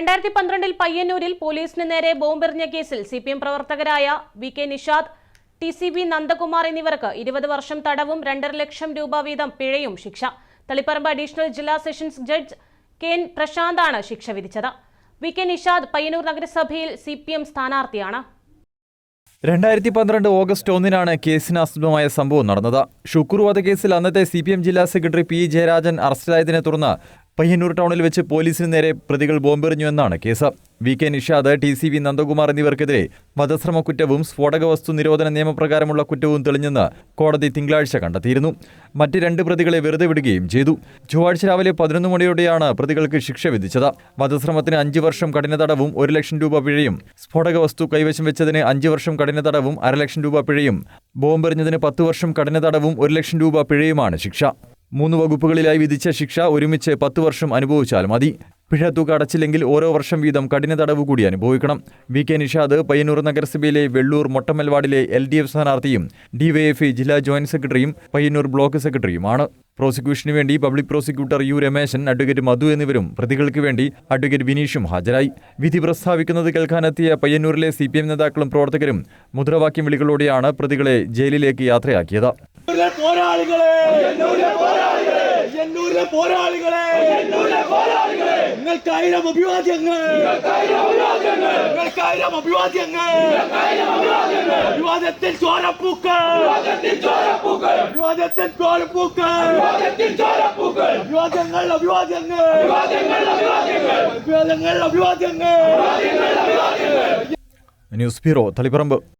രണ്ടായിരത്തി പന്ത്രണ്ടിൽ പയ്യന്നൂരിൽ പോലീസിന് നേരെ ബോംബെറിഞ്ഞ കേസിൽ സി പി എം പ്രവർത്തകരായ V K Nishad T C B Nandakumar എന്നിവർക്ക് ഇരുപത് വർഷം തടവും രണ്ടര ലക്ഷം രൂപ വീതം പിഴയും ശിക്ഷ. തളിപ്പറമ്പ് അഡീഷണൽ ജില്ലാ സെഷൻസ് ജഡ്ജ് കെ എൻ പ്രശാന്താണ് ശിക്ഷ വിധിച്ചത്. വി കെ നിഷാദ് പയ്യന്നൂർ നഗരസഭയിൽ സി പി എം സ്ഥാനാർത്ഥിയാണ്. രണ്ടായിരത്തി പന്ത്രണ്ട് ഓഗസ്റ്റ് ഒന്നിനാണ് കേസിനാസ്പദമായ സംഭവം നടന്നത്. ഷുക്കൂർ വധക്കേസിൽ അന്നത്തെ സി പി എം ജില്ലാ സെക്രട്ടറി പി ജയരാജൻ അറസ്റ്റിലായതിനെ തുടർന്ന് പയ്യന്നൂർ ടൗണിൽ വെച്ച് പോലീസിന് നേരെ പ്രതികൾ ബോംബെറിഞ്ഞു എന്നാണ് case. V K Nishad T C V Nandakumar എന്നിവർക്കെതിരെ വധശ്രമ കുറ്റവും സ്ഫോടക വസ്തു നിരോധന നിയമപ്രകാരമുള്ള കുറ്റവും തെളിഞ്ഞെന്ന് കോടതി തിങ്കളാഴ്ച കണ്ടെത്തിയിരുന്നു. മറ്റ് രണ്ട് പ്രതികളെ വെറുതെ വിടുകയും ചെയ്തു. ചൊവ്വാഴ്ച രാവിലെ പതിനൊന്ന് മണിയോടെയാണ് പ്രതികൾക്ക് ശിക്ഷ വിധിച്ചത്. വധശ്രമത്തിന് അഞ്ച് വർഷം കഠിന തടവും ഒരു ലക്ഷം രൂപ പിഴയും. സ്ഫോടക വസ്തു കൈവശം വെച്ചതിന് അഞ്ച് വർഷം കഠിന തടവും അര ലക്ഷം രൂപ പിഴയും. ബോംബെറിഞ്ഞതിന് പത്ത് വർഷം കഠിന തടവും ഒരു ലക്ഷം രൂപ പിഴയുമാണ് ശിക്ഷ. മൂന്ന് വകുപ്പുകളിലായി വിധിച്ച ശിക്ഷ ഒരുമിച്ച് പത്ത് വർഷം അനുഭവിച്ചാൽ മതി. പിഴ തുക അടച്ചില്ലെങ്കിൽ ഓരോ വർഷം വീതം കഠിന തടവ് കൂടി അനുഭവിക്കണം. വി കെ നിഷാദ് പയ്യന്നൂർ നഗരസഭയിലെ വെള്ളൂർ മൊട്ടമ്മൽ വാർഡിലെ എൽ ഡി എഫ് സ്ഥാനാർത്ഥിയും ഡിവൈഎഫ്ഐ ജില്ലാ ജോയിന്റ് സെക്രട്ടറിയും പയ്യന്നൂർ ബ്ലോക്ക് സെക്രട്ടറിയുമാണ്. പ്രോസിക്യൂഷന് വേണ്ടി public prosecutor U Rameshan advocate Madhu എന്നിവരും പ്രതികൾക്ക് വേണ്ടി അഡ്വക്കേറ്റ് വിനീഷും ഹാജരായി. വിധി പ്രസ്താവിക്കുന്നത് കേൾക്കാനെത്തിയ പയ്യന്നൂരിലെ സി പി എം നേതാക്കളും പ്രവർത്തകരും മുദ്രാവാക്യം വിളികളോടെയാണ് പ്രതികളെ ജയിലിലേക്ക് യാത്രയാക്കിയത്. എന്നൂരിലെ പോരാളികളെ. നിങ്ങൾക്കായിരം അഭിവാദ്യങ്ങൾ. നിങ്ങൾക്കായിരം അഭിവാദ്യങ്ങൾ. അഭിവാദ്യത്തിൽ ചോരപ്പൂക്കൾ. അഭിവാദ്യത്തിൽ ചോരപ്പൂക്കൾ. അഭിവാദ്യങ്ങൾ അഭിവാദ്യങ്ങൾ. അഭിവാദ്യങ്ങൾ അഭിവാദ്യങ്ങൾ. News bureau Taliparamba.